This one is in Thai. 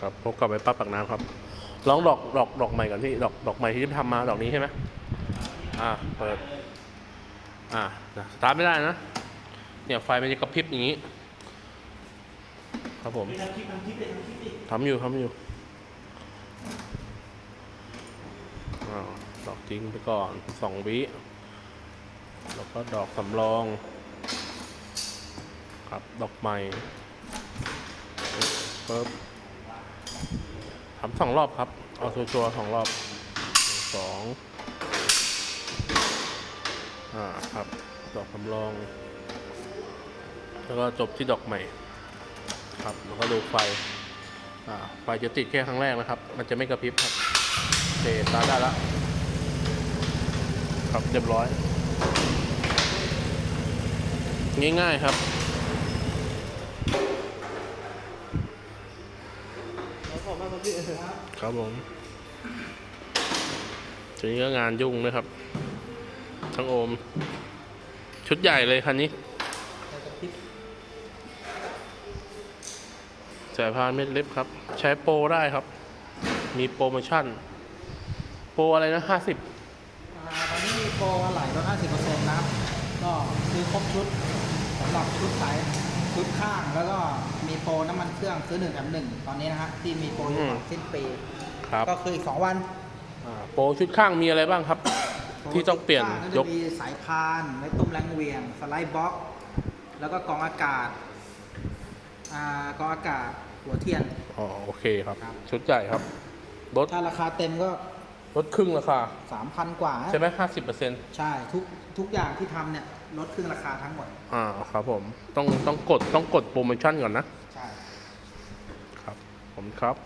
ครับพบกับไอ้ป้าปากน้ำครับลองดอกดอกดอกใหม่ก่อนพี่ดอกดอกใหม่ที่ทำมาดอกนี้ใช่ไหมอ่าเปิด อ่าสตาร์ทไม่ได้นะ เนี่ยไฟมันจะกระพริบอย่างนี้ ครับผมทำอยู่ทำอยู่อ้าวดอกทิ้งไปก่อนสองวิแล้วก็ดอกสำรอง ครับดอกใหม่ปึ๊บ ทำสองรอบครับ เอาชัวร์ๆสองรอบสองอ่าครับ ดอกสำรอง แล้วก็จบที่ดอกใหม่ ครับ แล้วก็ดูไฟ อ่า ไฟจะติดแค่ครั้งแรกนะครับ มันจะไม่กระพริบครับโอเคตาได้แล้วครับ เรียบร้อย ง่ายๆครับ ครับผมทีนี้ก็งานยุ่งนะครับ ทั้งโอม ชุดใหญ่เลยคันนี้สายพานเม็ดเล็บครับ ใช้โปรได้ครับ มีโปรโมชั่น โปรอะไรนะห้าสิบตอนนี้มีโปรอะไหล่ลด50%นะครับ ก็ซื้อครบชุดสำหรับชุดสายชุดข้างแล้วก็ โปรน้ำมันเครื่องซื้อหนึ่งแถมหนึ่งตอนนี้นะฮะที่มีโปรอยู่ก่อนสิ้นปีครับก็คืออีก2วันอ่าโปรชุดข้างมีอะไรบ้างครับ ที่ต้องเปลี่ยนข้างก็ยจะกมีสายพานไม้ตุ้มแรงเหวียง สไลด์บล็อก แล้วก็กรองอากาศอ่ากรองอากาศหัวเทียน อ๋อโอเคครับ ครับ ชุดใหญ่ครับลดถ้าราคาเต็มก็ ลดครึ่งราคา3,000กว่าฮะใช่ไหมห้าสิบเปอร์เซ็นต์ใช่ทุกทุกอย่างที่ทำเนี่ยลดครึ่งราคาทั้งหมด อ่าครับผมต้องต้องกดต้องกดโปรโมชั่นก่อนนะ ใช่ ครับผมครับ